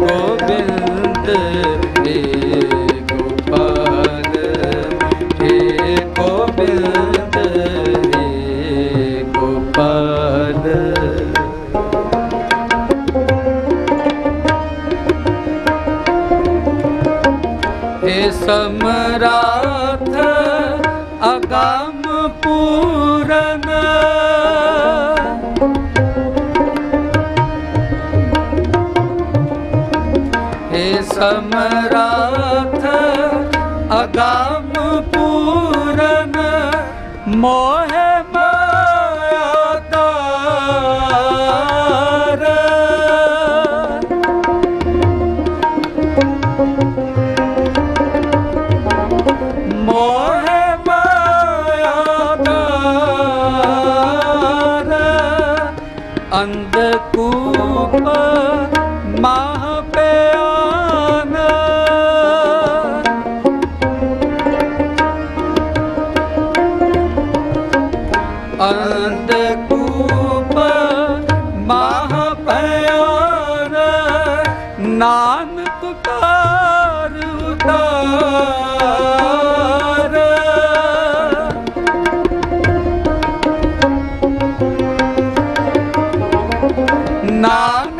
ਗੋਬਿੰਦ ਹੇ ਗੋਪਾਲ ਹੇ ਗੋਬਿੰਦ ਹੇ ਗੋਪਾਲ ਹੇ ਸਮਰਾਥ ਅਗੰਮ ਪੂਰਨ हे ਸਮਰਾਥ ਅਗਾਮ ਪੂਰਨ ਮੋਹ ਮਾਇਆ ਤਾਰ ਮੋਹ ਮਾਇਆ ਦਾਰ ਅੰਧ ਕੂਪ ਮਾਹ ਪਿਆਨ ਅੰਧ ਕੂਪ ਮਾਹ ਪਿਆਨ ਨਾਨਕ ਕਾਰ ਉਤਾਰ। ਨਾਨਕ